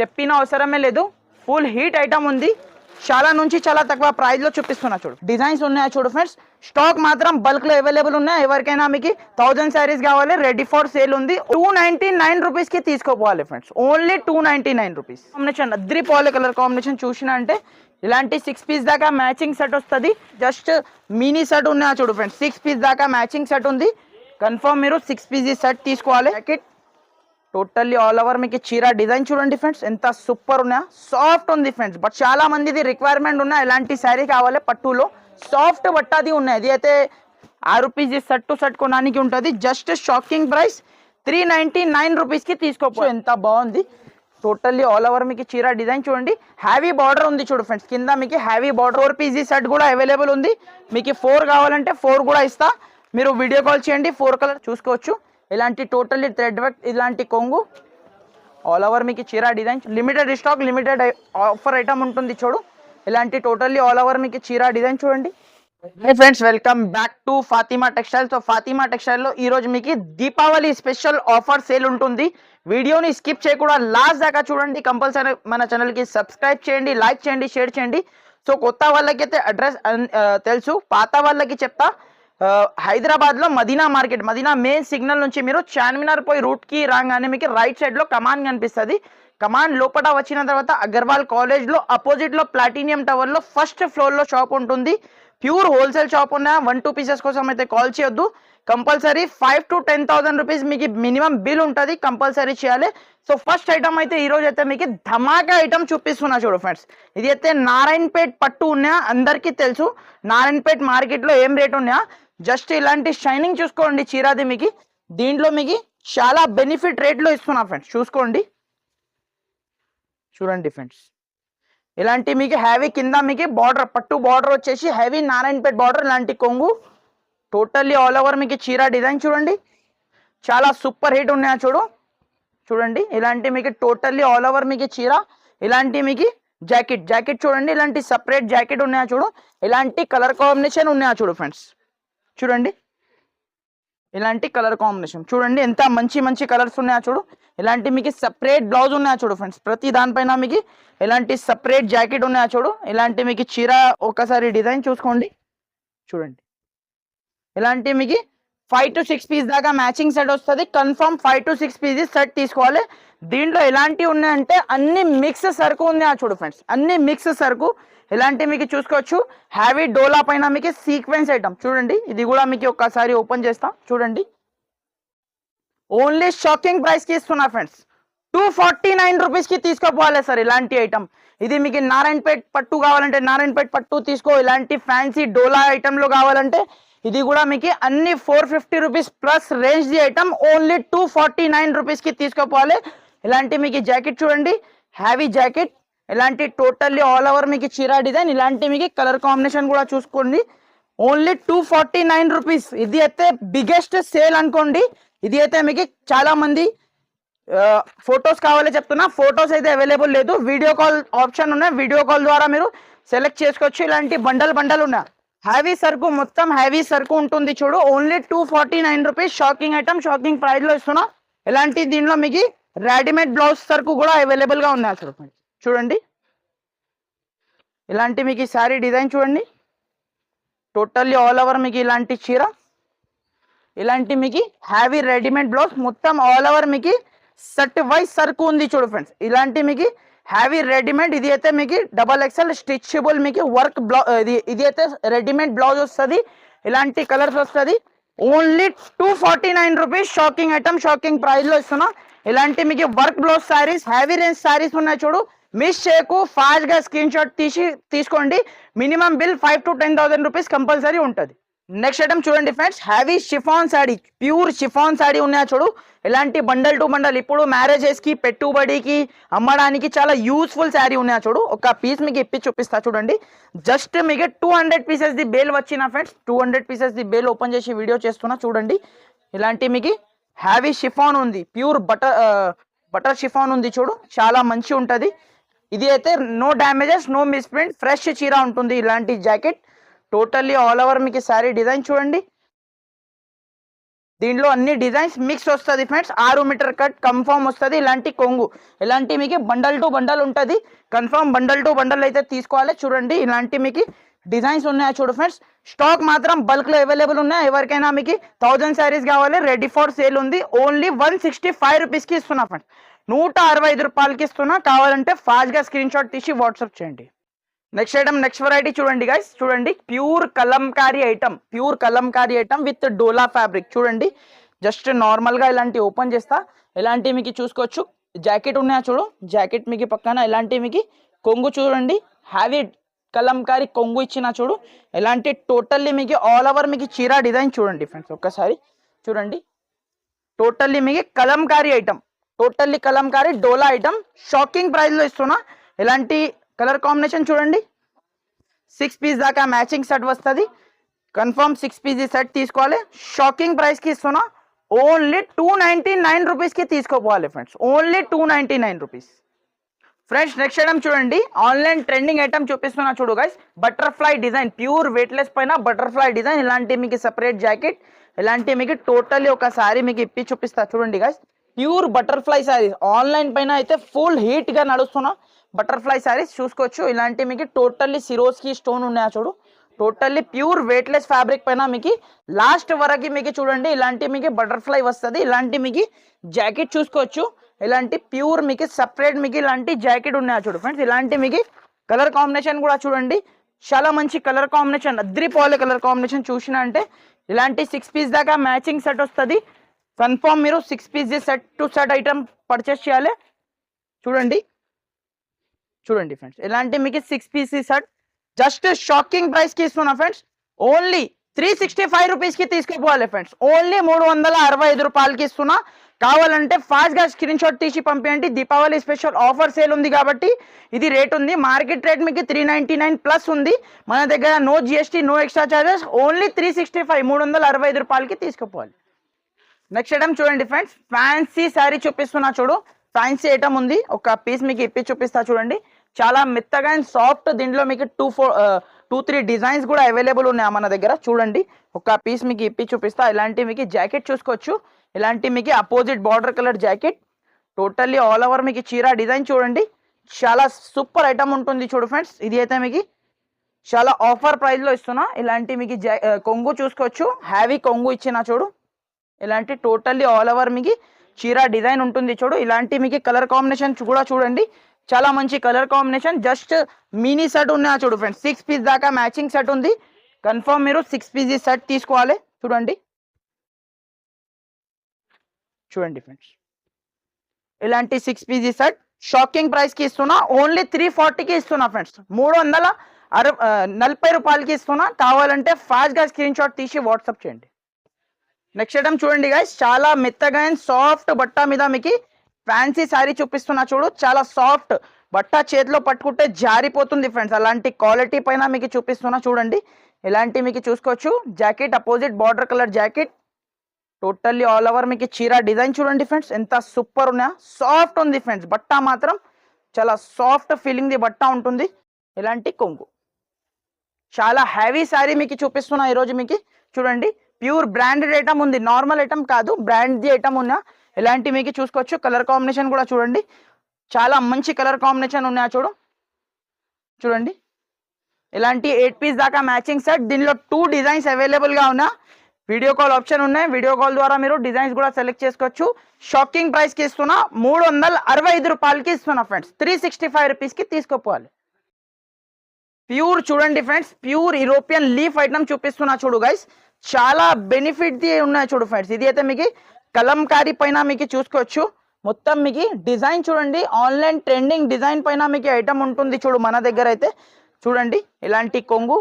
చెప్పిన అవసరమే లేదు. ఫుల్ హీట్ ఐటమ్ ఉంది. చాలా నుంచి చాలా తక్కువ ప్రైజ్లో చూపిస్తున్నా చూడు. డిజైన్స్ ఉన్నాయా చూడు ఫ్రెండ్స్ స్టాక్ మాత్రం బల్క్లో అవైలబుల్ ఉన్నాయి ఎవరికైనా మీకు థౌజండ్ శారీస్ కావాలి రెడీ ఫర్ సేల్ ఉంది. టూ నైన్టీ నైన్ రూపీస్కి తీసుకోపోవాలి friends only two ninety nine rupees combination అద్రి పాలి కలర్ కాంబినేషన్ చూసిన అంటే ఇలాంటి సిక్స్ పీస్ దాకా మ్యాచింగ్ సెట్ వస్తుంది. జస్ట్ మినీ సెట్ ఉన్నాయా చూడు ఫ్రెండ్స్ సిక్స్ పీస్ దాకా మ్యాచింగ్ సెట్ ఉంది. కన్ఫర్మ్ మీరు సిక్స్ పీస్ సెట్ తీసుకోవాలి. జాకెట్ టోటల్లీ ఆల్ ఓవర్ మీకు చీర డిజైన్ చూడండి ఫ్రెండ్స్ ఎంత సూపర్ ఉన్నా. సాఫ్ట్ ఉంది ఫ్రెండ్స్ బట్ చాలా మందిది రిక్వైర్మెంట్ ఉన్నాయి ఎలాంటి శారీ కావాలి పట్టులో. సాఫ్ట్ బట్టాది ఉన్నాయి. ఇది అయితే ఆరు రూపీస్ సెట్ టు సెట్ కొనడానికి ఉంటుంది just shocking price three ninety nine రూపీస్కి తీసుకోవచ్చు ఎంత బాగుంది. టోటల్లీ ఆల్ ఓవర్ మీకు చీర డిజైన్ చూడండి. హ్యావీ బార్డర్ ఉంది చూడు ఫ్రెండ్స్ కింద మీకు heavy border four piece set కూడా అవైలబుల్ ఉంది. మీకు ఫోర్ కావాలంటే ఫోర్ కూడా ఇస్తా. మీరు వీడియో కాల్ చేయండి. ఫోర్ కలర్ చూసుకోవచ్చు. ఇలాంటి టోటల్లీ థ్రెడ్ వర్క్ ఇలాంటి కొంగు ఆల్ ఓవర్ మీకు చీర design limited stock limited offer item ఉంటుంది చూడు. ఇలాంటి టోటల్లీ ఆల్ ఓవర్ మీకు చీర డిజైన్ చూడండి. Hi friends welcome back to Fatima textile so Fatima టెక్స్టైల్లో ఈరోజు మీకు దీపావళి స్పెషల్ ఆఫర్ సేల్ ఉంటుంది. వీడియోని స్కిప్ చేయకుండా లాస్ట్ దాకా చూడండి. కంపల్సరీ మన ఛానల్కి సబ్స్క్రైబ్ చేయండి లైక్ చేయండి షేర్ చేయండి. సో కొత్త వాళ్ళకైతే అడ్రస్ uh, తెలుసు. పాత వాళ్ళకి చెప్తా. హైదరాబాద్లో Madina market Madina main signal నుంచి మీరు చార్మినార్ పోయి రూట్కి రాగానే మీకు రైట్ సైడ్లో కమాన్ కనిపిస్తుంది. కమాండ్ లోపల వచ్చిన తర్వాత అగర్వాల్ కాలేజ్లో అపోజిట్లో ప్లాటినియం టవర్లో ఫస్ట్ ఫ్లోర్లో షాప్ ఉంటుంది. ప్యూర్ హోల్సేల్ షాప్ ఉన్న వన్ టూ పీసెస్ కోసం అయితే కాల్ చేయొద్దు. Compulsory five to ten thousand rupees మీకు మినిమం బిల్ ఉంటుంది కంపల్సరీ చేయాలి. సో ఫస్ట్ ఐటమ్ అయితే ఈరోజు అయితే మీకు ధమాకా ఐటమ్ చూపిస్తున్నా చూడు ఫ్రెండ్స్ ఇది అయితే నారాయణపేట్ పట్టు ఉన్నాయా అందరికీ తెలుసు. నారాయణపేట్ మార్కెట్లో ఏం రేట్ ఉన్నాయా జస్ట్ ఇలాంటి షైనింగ్ చూసుకోండి చీరాది మీకు దీంట్లో మీకు చాలా బెనిఫిట్ రేట్లో ఇస్తున్నా ఫ్రెండ్స్. చూసుకోండి. చూడండి ఫ్రెండ్స్. ఇలాంటి మీకు హ్యావీ కింద మీకు బార్డర్ పట్టు బార్డర్ వచ్చేసి హెవీ నారాయణపేట్ బార్డర్ ఇలాంటి కొంగు. టోటల్లీ ఆల్ ఓవర్ మీకు చీర డిజైన్ చూడండి. చాలా సూపర్ హిట్ ఉన్నాయా చూడు. చూడండి. ఇలాంటి మీకు టోటల్లీ ఆల్ ఓవర్ మీకు చీర. ఇలాంటి మీకు జాకెట్. జాకెట్ చూడండి. ఇలాంటి సపరేట్ జాకెట్ ఉన్నాయా చూడు. ఇలాంటి కలర్ కాంబినేషన్ ఉన్నాయా చూడు ఫ్రెండ్స్. చూడండి. ఇలాంటి కలర్ కాంబినేషన్. చూడండి ఎంత మంచి మంచి కలర్స్ ఉన్నాయా చూడు. ఇలాంటి మీకు సపరేట్ బ్లౌజ్ ఉన్నాయా చూడు ఫ్రెండ్స్ ప్రతి దానిపైన మీకు ఇలాంటి సపరేట్ జాకెట్ ఉన్నాయా చూడు. ఇలాంటి మీకు చీర ఒకసారి డిజైన్ చూసుకోండి. చూడండి. ఇలాంటి మీకు ఫైవ్ టు సిక్స్ పీస్ దాకా మ్యాచింగ్ సెట్ వస్తుంది. Confirm five to six pieces set తీసుకోవాలి. దీంట్లో ఎలాంటివి ఉన్నాయంటే అన్ని మిక్స్ సరుకు ఉంది. ఆ చూడు ఫ్రెండ్స్ అన్ని మిక్స్ సరుకు. ఎలాంటివి మీకు చూసుకోవచ్చు? హ్యావీ డోలా పైన మీకు సీక్వెన్స్ ఐటమ్ చూడండి ఇది కూడా మీకు ఒక్కసారి ఓపెన్ చేస్తాం. చూడండి. ఓన్లీ షాకింగ్ ప్రైస్కి ఇస్తున్నా ఫ్రెండ్స్ టూ ఫార్టీ నైన్ రూపీస్కి తీసుకోపోవాలి సార్ ఇలాంటి ఐటమ్ ఇది మీకు నారాయణపేట్ పట్టు కావాలంటే నారాయణపేట్ పట్టు తీసుకో. ఇలాంటి ఫ్యాన్సీ డోలా ఐటమ్ కావాలంటే ఇది కూడా మీకు అన్ని four fifty rupees plus range the item only two forty nine రూపీస్కి తీసుకోపోవాలి. ఇలాంటి మీకు జాకెట్ చూడండి. Heavy jacket. ఇలాంటి టోటల్లీ ఆల్ ఓవర్ మీకు చీరా డిజైన్ ఇలాంటి మీకు కలర్ కాంబినేషన్ కూడా చూసుకోండి. Only two forty nine rupees ఇది అయితే బిగ్గెస్ట్ సేల్ అనుకోండి. ఇది అయితే మీకు చాలా మంది ఫొటోస్ కావాలి చెప్తున్నా. ఫొటోస్ అయితే అవైలబుల్ లేదు. వీడియో కాల్ ఆప్షన్ ఉన్నాయి. వీడియో కాల్ ద్వారా మీరు సెలెక్ట్ చేసుకోవచ్చు. ఇలాంటి బండల్ బండల్ ఉన్నాయి. హ్యావీ సరుకు మొత్తం హ్యావీ సరుకు ఉంటుంది చూడు. Only two forty nine rupees shocking item shocking ప్రైస్లో ఇస్తున్నా. ఇలాంటి దీనిలో మీకు రెడీమేడ్ బ్లౌజ్ సరుకు కూడా అవైలబుల్గా ఉంది అసలు చూడండి. ఇలాంటి మీకు ఈ శారీ డిజైన్ చూడండి. టోటల్లీ ఆల్ ఓవర్ మీకు ఇలాంటి చీర. ఇలాంటి మీకు హ్యావీ రెడీమేడ్ బ్లౌజ్. మొత్తం ఆల్ ఓవర్ మీకు సెట్ వైజ్ సరుకు ఉంది చూడు ఫ్రెండ్స్. ఇలాంటి మీకు హ్యావీ రెడీమేడ్. ఇది అయితే మీకు డబల్ ఎక్స్ఎల్ స్టిచ్బుల్ మీకు వర్క్ బ్లౌ ఇది ఇది అయితే రెడీమేడ్ బ్లౌజ్ వస్తుంది. ఇలాంటి కలర్స్ వస్తుంది. Only two forty nine rupees shocking item shocking ప్రైస్లో ఇస్తున్నా. ఇలాంటి మీకు work blouse saris heavy range saris ఉన్నాయి చూడు. మిస్ చేయకు ఫాస్ట్గా స్క్రీన్ షాట్ తీసి తీసుకోండి. Minimum bill five to ten thousand rupees compulsory ఉంటుంది. నెక్స్ట్ ఐటమ్ చూడండి friends heavy chiffon sari pure chiffon sari ఉన్నాయా చూడు? ఇలాంటి బండల్ టు బండల్ ఇప్పుడు మ్యారేజెస్కి పెట్టుబడికి అమ్మడానికి చాలా యూస్ఫుల్ శారీ ఉన్నాయా చూడు? ఒక పీస్ మీకు ఇప్పి చూపిస్తా చూడండి. జస్ట్ మీకు two hundred pieces the bale వచ్చిన friends two hundred pieces the bale open చేసి వీడియో చేస్తున్నా చూడండి. ఇలాంటి మీకు హ్యావీ షిఫాన్ ఉంది ప్యూర్ బటర్ బటర్ షిఫాన్ ఉంది చూడు. చాలా మంచి ఉంటుంది. ఇది అయితే no damages no misprint fresh చీర ఉంటుంది ఇలాంటి జాకెట్ టోటల్లీ ఆల్ ఓవర్ మీకు శారీ డిజైన్ చూడండి. దీంట్లో అన్ని డిజైన్స్ మిక్స్ వస్తుంది ఫ్రెండ్స్ ఆరు మీటర్ కట్ కన్ఫామ్ వస్తుంది. ఇలాంటి కొంగు ఇలాంటి మీకు బండల్ టు బండల్ ఉంటుంది. కన్ఫామ్ బండల్ టు బండల్ అయితే తీసుకోవాలి. చూడండి ఇలాంటి మీకు డిజైన్స్ ఉన్నాయా చూడు ఫ్రెండ్స్ స్టాక్ మాత్రం బల్క్లో అవైలబుల్ ఉన్నాయి? ఎవరికైనా మీకు థౌజండ్ శారీస్ కావాలి. రెడీ ఫర్ సేల్ ఉంది. ఓన్లీ వన్ సిక్స్టీ ఫైవ్ రూపీస్కి ఇస్తున్నా ఫ్రెండ్స్ నూట అరవై ఐదు రూపాయలకి ఇస్తున్నా. కావాలంటే ఫాస్ట్గా స్క్రీన్ షాట్ తీసి వాట్సాప్ చేయండి. నెక్స్ట్ ఐటమ్ నెక్స్ట్ వెరైటీ చూడండి గైస్ చూడండి pure kalamkari item pure kalamkari item with dola fabric చూడండి జస్ట్ నార్మల్గా ఇలాంటి ఓపెన్ చేస్తా. ఇలాంటివి మీకు చూసుకోవచ్చు. జాకెట్ ఉన్నాయా చూడు? జాకెట్ మీకు పక్కన ఇలాంటివి మీకు కొంగు చూడండి. హ్యావీ కలంకారీ కొంగు ఇచ్చిన చూడు. ఇలాంటి టోటల్లీ మీకు ఆల్ ఓవర్ మీకు చీర డిజైన్ చూడండి ఫ్రెండ్స్ ఒక్కసారి చూడండి. టోటల్లీ మీకు కలంకారీ ఐటమ్ టోటల్లీ కలంకారీ డోలా ఐటమ్ షాకింగ్ ప్రైస్లో ఇస్తున్నా. ఇలాంటి కలర్ కాంబినేషన్ చూడండి. సిక్స్ పీస్ దాకా మ్యాచింగ్ సెట్ వస్తుంది. కన్ఫర్మ్ సిక్స్ పీస్ సెట్ తీసుకోవాలి. షాకింగ్ ప్రైస్కి ఇస్తున్నా. ఓన్లీ టూ నైంటీ నైన్ రూపీస్కి తీసుకోపోవాలి friends. Only two ninety nine rupees. Friends next item చూడండి. ఆన్లైన్ ట్రెండింగ్ ఐటమ్ చూపిస్తున్నా చూడు guys butterfly design. Pure weightless పైన బటర్ఫ్లై డిజైన్. ఇలాంటి మీకు సెపరేట్ జాకెట్ ఇలాంటి మీకు టోటల్లీ శారీ మీకు ఇప్పి చూపిస్తా చూడండి guys pure butterfly saris online పైన అయితే ఫుల్ హీట్గా నడుస్తున్నా. బటర్ఫ్లై శారీస్ చూసుకోవచ్చు. ఇలాంటి మీకు టోటల్లీ సిరోస్కి స్టోన్ ఉన్నాయా చూడు. టోటల్లీ ప్యూర్ వెయిట్లెస్ ఫ్యాబ్రిక్ పైన మీకు లాస్ట్ వరకు మీకు చూడండి. ఇలాంటి మీకు బటర్ఫ్లై వస్తుంది. ఇలాంటి మీకు జాకెట్ చూసుకోవచ్చు. ఇలాంటి ప్యూర్ మీకు సపరేట్ మీకు ఇలాంటి జాకెట్ ఉన్నాయా చూడు ఫ్రెండ్స్. ఇలాంటి మీకు కలర్ కాంబినేషన్ కూడా చూడండి. చాలా మంచి కలర్ కాంబినేషన్ అద్రిపోలే కలర్ కాంబినేషన్ చూసిన అంటే ఇలాంటి సిక్స్ పీస్ దాకా మ్యాచింగ్ సెట్ వస్తుంది. కన్ఫామ్ మీరు six piece set to set item purchase చేయాలి. చూడండి. చూడండి ఫ్రెండ్స్ ఇలాంటి మీకు six PC shirt just shocking ప్రైస్కి ఇస్తున్నా friends only three sixty five రూపీస్కి తీసుకుపోవాలి ఫ్రెండ్స్ ఓన్లీ మూడు వందల అరవై ఐదు రూపాయలకి ఇస్తున్నా. కావాలంటే ఫాస్ట్గా స్క్రీన్ షాట్ తీసి పంపించండి దీపావళి స్పెషల్ ఆఫర్ సేల్ ఉంది కాబట్టి ఇది రేట్ ఉంది. మార్కెట్ రేట్ మీకు త్రీ నైన్టీ నైన్ ప్లస్ ఉంది. మన దగ్గర no GST no extra charges only three sixty five మూడు వందల అరవై ఐదు రూపాయలకి తీసుకుపోవాలి. నెక్స్ట్ ఐటమ్ చూడండి ఫ్రెండ్స్ ఫ్యాన్సీ శారీ చూపిస్తున్నా చూడు. ఫ్యాన్సీ ఐటమ్ ఉంది. ఒక పీస్ మీకు ఇప్పి చూపిస్తా చూడండి. చాలా మెత్తగా అండ్ సాఫ్ట్ దీంట్లో మీకు two four two three designs కూడా అవైలబుల్ ఉన్నాయి మన దగ్గర. చూడండి ఒక పీస్ మీకు ఇప్పి చూపిస్తా. ఇలాంటి మీకు జాకెట్ చూసుకోవచ్చు. ఇలాంటి మీకు opposite border colour jacket. Totally all over మీకు చీర డిజైన్ చూడండి. చాలా సూపర్ ఐటమ్ ఉంటుంది చూడు ఫ్రెండ్స్. ఇది అయితే మీకు చాలా ఆఫర్ ప్రైస్లో ఇస్తున్నా. ఇలాంటి మీకు కొంగు చూసుకోవచ్చు. హ్యావీ కొంగు ఇచ్చిన చూడు. ఇలాంటి టోటల్లీ ఆల్ ఓవర్ మీకు చీర డిజైన్ ఉంటుంది చూడు. ఇలాంటి మీకు కలర్ కాంబినేషన్ కూడా చూడండి. చాలా మంచి colour combination just mini set ఉన్నా చూడు ఫ్రెండ్స్ సిక్స్ పీస్ దాకా మ్యాచింగ్ సెట్ ఉంది. కన్ఫర్మ్ మీరు సిక్స్ పీస్ సెట్ తీసుకోవాలి. చూడండి. చూడండి ఫ్రెండ్స్ ఇలాంటి సిక్స్ పీజీ సెట్ షాకింగ్ ప్రైస్కి ఇస్తున్నా. ఓన్లీ త్రీ ఫార్టీకి ఇస్తున్నా ఫ్రెండ్స్ మూడు వందల అర నలభై రూపాయలకి ఇస్తున్నా. కావాలంటే ఫాస్ట్గా స్క్రీన్ షాట్ తీసి వాట్సాప్ చేయండి. నెక్స్ట్ ఐటమ్ చూడండి గైస్ చాలా మెత్తగా అండ్ సాఫ్ట్ బట్ట మీద మీకు ఫ్యాన్సీ శారీ చూపిస్తున్నా చూడు చాలా సాఫ్ట్. బట్ట చేతిలో పట్టుకుంటే జారిపోతుంది ఫ్రెండ్స్. అలాంటి క్వాలిటీ పైన మీకు చూపిస్తున్నా చూడండి. ఇలాంటి మీకు చూసుకోవచ్చు. Jacket opposite border colour jacket. Totally all over మీకు చీర డిజైన్ చూడండి ఫ్రెండ్స్. ఎంత సూపర్ ఉన్నాయా సాఫ్ట్ ఉంది ఫ్రెండ్స్. బట్ట మాత్రం చాలా సాఫ్ట్ ఫీలింగ్ ది బట్ట ఉంటుంది. ఇలాంటి కొంగు. చాలా హ్యావీ శారీ మీకు చూపిస్తున్నా ఈరోజు మీకు. చూడండి ప్యూర్ బ్రాండెడ్ ఐటమ్ ఉంది. నార్మల్ ఐటమ్ కాదు బ్రాండ్ది ఐటమ్ ఉన్నా. ఎలాంటి మీకు చూసుకోవచ్చు? కలర్ కాంబినేషన్ కూడా చూడండి. చాలా మంచి కలర్ కాంబినేషన్ ఉన్నాయా చూడు? చూడండి. ఇలాంటి ఎయిట్ పీస్ దాకా మ్యాచింగ్ సెట్ దీనిలో టూ డిజైన్స్ అవైలబుల్గా ఉన్నా. వీడియో కాల్ ఆప్షన్ ఉన్నాయి. వీడియో కాల్ ద్వారా మీరు డిజైన్స్ కూడా సెలెక్ట్ చేసుకోవచ్చు. షాకింగ్ ప్రైస్కి ఇస్తున్నా. మూడు వందల అరవై ఐదు రూపాయలకి ఇస్తున్నా ఫ్రెండ్స్ త్రీ సిక్స్టీ ఫైవ్ రూపీస్కి తీసుకోపోవాలి ప్యూర్ చూడండి friends pure European leaf item చూపిస్తున్నా చూడు గైస్ చాలా బెనిఫిట్ ఉన్నాయి చూడు ఫ్రెండ్స్ ఇది అయితే మీకు కలంకారీ పైన మీకు చూసుకోవచ్చు. మొత్తం మీకు డిజైన్ చూడండి. ఆన్లైన్ ట్రెండింగ్ డిజైన్ పైన మీకు ఐటమ్ ఉంటుంది చూడు మన దగ్గర అయితే. చూడండి ఇలాంటి కొంగు.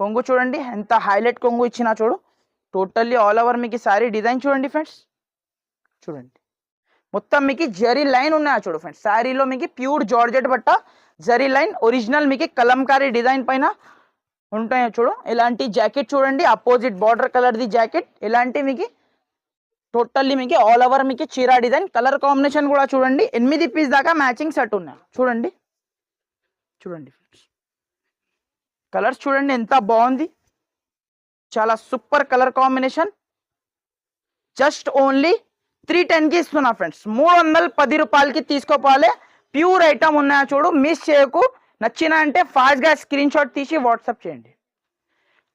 కొంగు చూడండి ఎంత హైలైట్ కొంగు ఇచ్చినా చూడు. టోటల్లీ ఆల్ ఓవర్ మీకు సారీ డిజైన్ చూడండి ఫ్రెండ్స్ చూడండి. మొత్తం మీకు జరీ లైన్ ఉన్నాయా చూడు ఫ్రెండ్స్ శారీలో మీకు ప్యూర్ జార్జెట్ బట్ట జరీ లైన్ ఒరిజినల్ మీకు కలంకారీ డిజైన్ పైన ఉంటాయో చూడు. ఇలాంటి జాకెట్ చూడండి అపోజిట్ బార్డర్ కలర్ది జాకెట్ ఇలాంటి మీకు టోటల్లీ మీకు ఆల్ ఓవర్ మీకు చీరా డిజైన్ కలర్ కాంబినేషన్ కూడా చూడండి. ఎనిమిది పీస్ దాకా మ్యాచింగ్ సెట్ ఉన్నాయి. చూడండి. చూడండి ఫ్రెండ్స్ కలర్స్ చూడండి ఎంత బాగుంది. చాలా super colour combination just only three టెన్కి ఇస్తున్నా ఫ్రెండ్స్ మూడు వందల పది రూపాయలకి తీసుకోపోవాలి. ప్యూర్ ఐటమ్ ఉన్నాయా చూడు. మిస్ చేయకు. నచ్చిన అంటే ఫాస్ట్గా స్క్రీన్ షాట్ తీసి వాట్సాప్ చేయండి.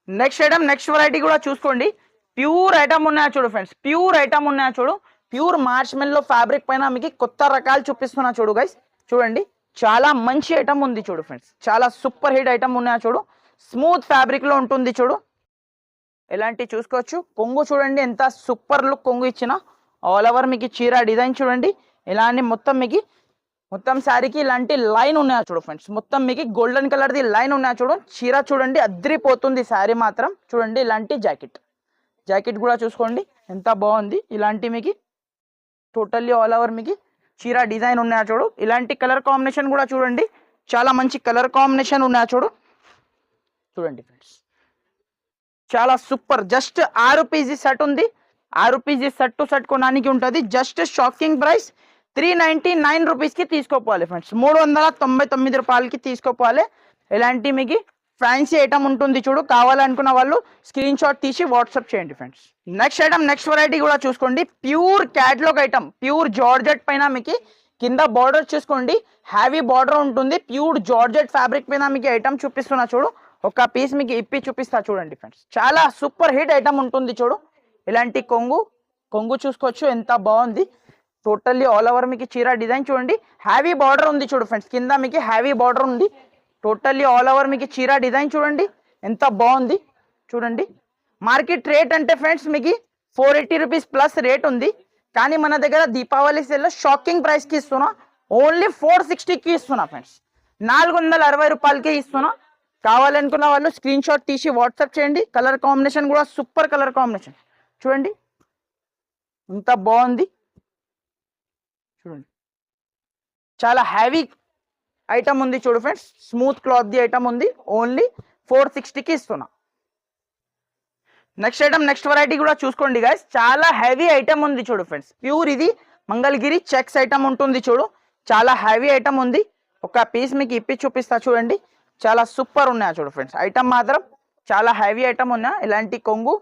నెక్స్ట్ ఐటమ్ నెక్స్ట్ వెరైటీ కూడా చూసుకోండి. ప్యూర్ ఐటమ్ ఉన్నాయా చూడు ఫ్రెండ్స్ ప్యూర్ ఐటమ్ ఉన్నాయా చూడు? ప్యూర్ మార్చ్ మెల్లో ఫ్యాబ్రిక్ పైన మీకు కొత్త రకాలు చూపిస్తున్నా చూడు గైస్ చూడండి. చాలా మంచి ఐటమ్ ఉంది చూడు ఫ్రెండ్స్ చాలా సూపర్ హిట్ ఐటమ్ ఉన్నాయా చూడు? స్మూత్ ఫ్యాబ్రిక్లో ఉంటుంది చూడు. ఎలాంటి చూసుకోవచ్చు? కొంగు చూడండి. ఎంత సూపర్ లుక్ కొంగు ఇచ్చిన. ఆల్ ఓవర్ మీకు చీర డిజైన్ చూడండి. ఇలాంటి మొత్తం మీకు మొత్తం శారీకి ఇలాంటి లైన్ ఉన్నాయా చూడు ఫ్రెండ్స్ మొత్తం మీకు గోల్డెన్ కలర్ది లైన్ ఉన్నాయా చూడు? చీర చూడండి. అద్రిపోతుంది శారీ మాత్రం. చూడండి. ఇలాంటి జాకెట్ జాకెట్ కూడా చూసుకోండి. ఎంత బాగుంది. ఇలాంటి మీకు టోటల్లీ ఆల్ ఓవర్ మీకు చీర డిజైన్ ఉన్నాయా చూడు. ఇలాంటి కలర్ కాంబినేషన్ కూడా చూడండి. చాలా మంచి కలర్ కాంబినేషన్ ఉన్నాయా చూడు. చూడండి ఫ్రెండ్స్. చాలా సూపర్. జస్ట్ ఆరు పీజీ సెట్ ఉంది. ఆరు పీజీ సెట్ టు సెట్ కొనడానికి ఉంటుంది. Just shocking price three ninety nine రూపీస్కి తీసుకోపోవాలి ఫ్రెండ్స్. మూడు వందల తొంభై తొమ్మిది రూపాయలకి తీసుకోపోవాలి. ఇలాంటి మీకు ఫ్యాన్సీ ఐటమ్ ఉంటుంది చూడు కావాలనుకున్న వాళ్ళు స్క్రీన్ షాట్ తీసి వాట్సాప్ చేయండి friends. Next item next variety కూడా చూసుకోండి. Pure catalogue item pure georgette పైన మీకు కింద బార్డర్ చూసుకోండి. హ్యావీ బార్డర్ ఉంటుంది. ప్యూర్ జార్జెట్ ఫ్యాబ్రిక్ పైన మీకు ఐటమ్ చూపిస్తున్నా చూడు. ఒక పీస్ మీకు ఇప్పి చూపిస్తా చూడండి ఫ్రెండ్స్. చాలా సూపర్ హిట్ ఐటమ్ ఉంటుంది చూడు. ఇలాంటి కొంగు కొంగు చూసుకోవచ్చు. ఎంత బాగుంది. టోటల్లీ ఆల్ ఓవర్ మీకు చీర డిజైన్ చూడండి. హ్యావీ బార్డర్ ఉంది చూడు ఫ్రెండ్స్. కింద మీకు హ్యావీ బార్డర్ ఉంది. టోటల్లీ ఆల్ ఓవర్ మీకు చీర డిజైన్ చూడండి. ఎంత బాగుంది. చూడండి. మార్కెట్ రేట్ అంటే ఫ్రెండ్స్ మీకు four eighty rupees plus rate ఉంది. కానీ మన దగ్గర దీపావళి సేల్లో షాకింగ్ ప్రైస్కి ఇస్తున్నా. ఓన్లీ ఫోర్ సిక్స్టీకి ఇస్తున్నా ఫ్రెండ్స్ నాలుగు వందల అరవై రూపాయలకే ఇస్తున్నా. కావాలనుకున్న వాళ్ళు స్క్రీన్ షాట్ తీసి వాట్సాప్ చేయండి. కలర్ కాంబినేషన్ కూడా సూపర్ కలర్ కాంబినేషన్ చూడండి. ఎంత బాగుంది. చూడండి. చాలా హ్యావీ ఐటమ్ ఉంది చూడు friends smooth cloth the item ఉంది. ఓన్లీ ఫోర్ సిక్స్టీకి ఇస్తున్నా. నెక్స్ట్ ఐటమ్ నెక్స్ట్ వెరైటీ కూడా చూసుకోండి గాయస్ చాలా హెవీ ఐటమ్ ఉంది చూడు ఫ్రెండ్స్ ప్యూర్ ఇది. మంగళగిరి చెక్స్ ఐటమ్ ఉంటుంది చూడు. చాలా హెవీ ఐటమ్ ఉంది. ఒక పీస్ మీకు ఇప్పి చూపిస్తా చూడండి. చాలా సూపర్ ఉన్నాయా చూడు ఫ్రెండ్స్ ఐటమ్ మాత్రం చాలా హెవీ ఐటమ్ ఉన్నా. ఇలాంటి కొంగు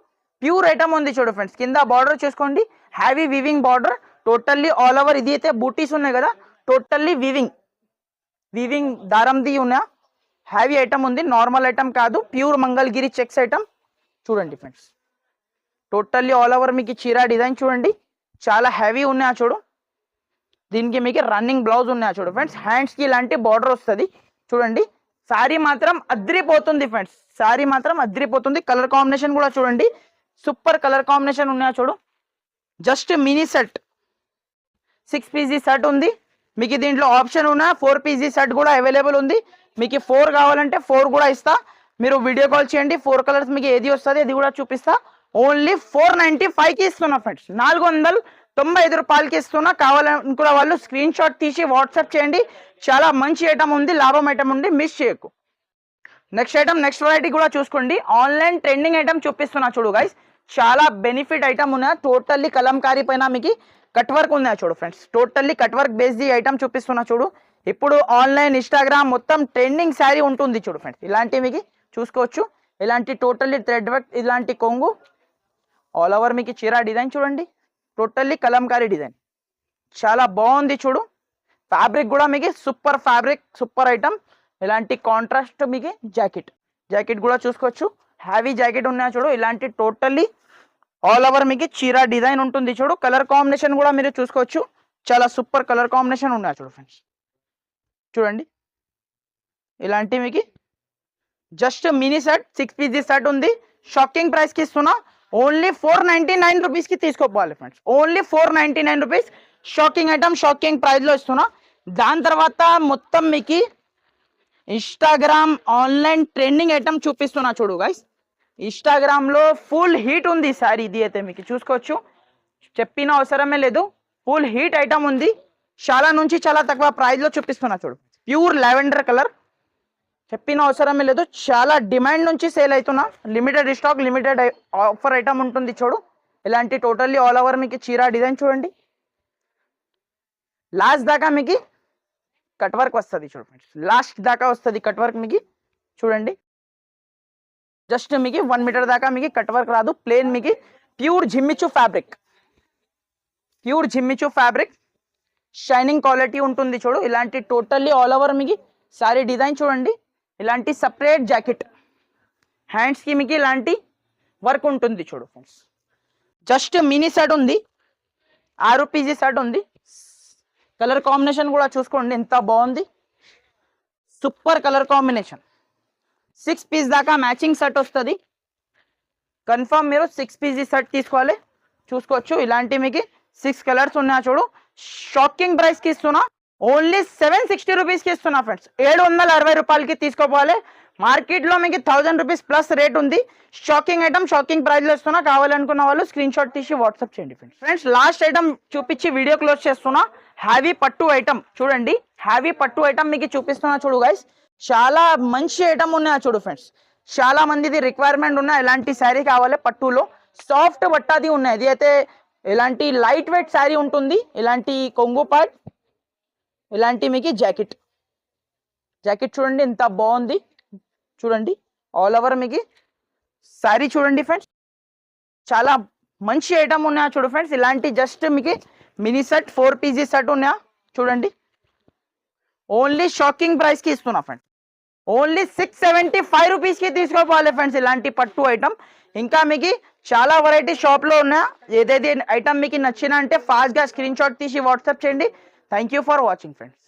ప్యూర్ ఐటమ్ ఉంది చూడు ఫ్రెండ్స్ కింద బార్డర్ చూసుకోండి. Heavy weaving border totally all over ఇది అయితే బూటీస్ ఉన్నాయి కదా. టోటల్లీ వివింగ్ వీవింగ్ దారంది ఉన్న హ్యావీ ఐటమ్ ఉంది నార్మల్ ఐటమ్ కాదు ప్యూర్ మంగళగిరి చెక్స్ ఐటమ్ చూడండి ఫ్రెండ్స్ టోటల్లీ ఆల్ ఓవర్ మీకు చీర డిజైన్ చూడండి. చాలా హెవీ ఉన్నాయా చూడు? దీనికి మీకు రన్నింగ్ బ్లౌజ్ ఉన్నాయా చూడు ఫ్రెండ్స్ హ్యాండ్స్కి ఇలాంటి బార్డర్ వస్తుంది. చూడండి. శారీ మాత్రం అద్రిపోతుంది ఫ్రెండ్స్ శారీ మాత్రం అద్రిపోతుంది. కలర్ కాంబినేషన్ కూడా చూడండి. సూపర్ కలర్ కాంబినేషన్ ఉన్నాయా చూడు? Just mini set six PG set ఉంది. మీకు దీంట్లో ఆప్షన్ ఉన్న ఫోర్ పీజీ సెట్ కూడా అవైలబుల్ ఉంది. మీకు ఫోర్ కావాలంటే ఫోర్ కూడా ఇస్తా. మీరు వీడియో కాల్ చేయండి ఫోర్ కలర్స్ మీకు ఏది వస్తుంది అది కూడా చూపిస్తా. ఓన్లీ ఫోర్ నైంటీ ఫైవ్కి ఇస్తున్నా ఫ్రెండ్స్. నాలుగు వందలు తొంభై ఐదు రూపాయలకి ఇస్తున్నా. కావాలనుకున్న వాళ్ళు స్క్రీన్ షాట్ తీసి వాట్సాప్ చేయండి. చాలా మంచి ఐటమ్ ఉంది లాభం ఐటమ్ ఉంది మిస్ చేయకు. నెక్స్ట్ ఐటమ్ నెక్స్ట్ వెరైటీ కూడా చూసుకోండి. ఆన్లైన్ ట్రెండింగ్ ఐటమ్ చూపిస్తున్నా చూడు గైస్ చాలా బెనిఫిట్ ఐటమ్ ఉన్నాయి టోటల్లీ కలంకారీ పైన మీకు కట్ వర్క్ ఉన్నాయి చూడు friends totally cut work based ఈ ఐటమ్ చూపిస్తున్నా చూడు. ఇప్పుడు ఆన్లైన్ ఇన్స్టాగ్రామ్ మొత్తం ట్రెండింగ్ శారీ ఉంటుంది చూడు ఫ్రెండ్స్ ఇలాంటివి మీకు చూసుకోవచ్చు. ఇలాంటి టోటల్లీ థ్రెడ్ వర్క్ ఇలాంటి కొంగు ఆల్ ఓవర్ మీకు చీర డిజైన్ చూడండి. టోటల్లీ కలంకారీ డిజైన్ చాలా బాగుంది చూడు. ఫ్యాబ్రిక్ కూడా మీకు సూపర్ ఫ్యాబ్రిక్ సూపర్ ఐటమ్ ఇలాంటి కాంట్రాస్ట్ మీకు జాకెట్ జాకెట్ కూడా చూసుకోవచ్చు. హ్యావీ జాకెట్ ఉన్నాయి చూడు. ఇలాంటి టోటల్లీ ఆల్ ఓవర్ మీకు చీర డిజైన్ ఉంటుంది చూడు. కలర్ కాంబినేషన్ కూడా మీరు చూసుకోవచ్చు. చాలా సూపర్ కలర్ కాంబినేషన్ ఉన్నాయి చూడు ఫ్రెండ్స్ చూడండి. ఇలాంటి మీకు just mini set six PG set ఉంది. షాకింగ్ ప్రైస్కి ఇస్తున్నా. ఓన్లీ ఫోర్ నైంటీ నైన్ రూపీస్కి తీసుకోపోవాలి friends only four ninety nine rupees shocking item shocking ప్రైస్లో ఇస్తున్నా. దాని తర్వాత మొత్తం మీకు ఇన్స్టాగ్రామ్ ఆన్లైన్ ట్రెండింగ్ ఐటమ్ చూపిస్తున్నా చూడు గైస్ ఇన్స్టాగ్రామ్లో ఫుల్ హీట్ ఉంది సారీ ఇది అయితే మీకు చూసుకోవచ్చు. చెప్పిన అవసరమే లేదు. ఫుల్ హీట్ ఐటమ్ ఉంది. చాలా నుంచి చాలా తక్కువ ప్రైస్లో చూపిస్తున్నా చూడు. ప్యూర్ లావెండర్ కలర్ చెప్పిన అవసరమే లేదు. చాలా డిమాండ్ నుంచి సేల్ అవుతున్నా. Limited stock limited offer item ఉంటుంది చూడు. ఇలాంటి టోటల్లీ ఆల్ ఓవర్ మీకు చీర డిజైన్ చూడండి. లాస్ట్ దాకా మీకు కట్ వర్క్ వస్తుంది చూడండి లాస్ట్ దాకా వస్తుంది కట్ వర్క్ మీకు. చూడండి. జస్ట్ మీకు వన్ మీటర్ దాకా మీకు కట్ వర్క్ రాదు. ప్లేన్ మీకు pure Jimmy Choo fabric. Pure Jimmy Choo fabric. Shining quality ఉంటుంది చూడు. ఇలాంటి టోటల్లీ ఆల్ ఓవర్ మీకు సారీ డిజైన్ చూడండి. ఇలాంటి సపరేట్ జాకెట్. హ్యాండ్స్కి మీకు ఇలాంటి వర్క్ ఉంటుంది చూడు ఫ్రెండ్స్. జస్ట్ మినీ సెట్ ఉంది. ఆరు పీజీ సెట్ ఉంది. కలర్ కాంబినేషన్ కూడా చూసుకోండి. ఎంత బాగుంది. Super colour combination. Six piece దాకా మ్యాచింగ్ సెట్ వస్తుంది. కన్ఫర్మ్ మీరు సిక్స్ పీస్ సెట్ తీసుకోవాలి. చూసుకోవచ్చు ఇలాంటి మీకు సిక్స్ కలర్స్ ఉన్నాయా చూడు. షాకింగ్ ప్రైస్కి ఇస్తున్నా. ఓన్లీ సెవెన్ సిక్స్టీ రూపీస్కి ఇస్తున్నా ఫ్రెండ్స్. ఏడు వందల అరవై రూపాయలకి తీసుకోపోవాలి. మార్కెట్లో మీకు థౌసండ్ రూపీస్ ప్లస్ రేట్ ఉంది. షాకింగ్ ఐటమ్ షాకింగ్ ప్రైస్లో ఇస్తున్నా. కావాలనుకున్న వాళ్ళు స్క్రీన్ షాట్ తీసి వాట్సాప్ చేయండి ఫ్రెండ్స్. ఫ్రెండ్స్ లాస్ట్ ఐటమ్ చూపించి వీడియో క్లోజ్ చేస్తున్నా. హ్యావీ పట్టు ఐటమ్. చూడండి హ్యావీ పట్టు ఐటమ్ మీకు చూపిస్తున్నా చూడు గైస్ చాలా మంచి ఐటమ్ ఉన్నాయి చూడు ఫ్రెండ్స్ చాలా మందిది రిక్వైర్మెంట్ ఉన్నాయి ఎలాంటి శారీ కావాలి పట్టులో సాఫ్ట్ బట్టాది ఉన్నాయి. ఇది అయితే ఇలాంటి లైట్ వెయిట్ శారీ ఉంటుంది. ఇలాంటి కొంగు పార్ట్ ఇలాంటి మీకు జాకెట్ జాకెట్ చూడండి ఎంత బాగుంది. చూడండి ఆల్ ఓవర్ మీకు శారీ చూడండి ఫ్రెండ్స్ చాలా మంచి ఐటమ్ ఉన్నాయా చూడు ఫ్రెండ్స్ ఇలాంటి జస్ట్ మీకు mini set four PG set ఉన్నాయా? చూడండి. ఓన్లీ షాకింగ్ ప్రైస్కి ఇస్తున్నా friends only six seventy five రూపీస్కి తీసుకోపోవాలి ఫ్రెండ్స్ ఇలాంటి పట్టు ఐటమ్ ఇంకా మీకు చాలా వెరైటీ షాప్లో ఉన్న ఏదైతే ఐటమ్ మీకు నచ్చిన అంటే ఫాస్ట్గా స్క్రీన్ షాట్ తీసి వాట్సాప్ చేయండి. Thank you for watching friends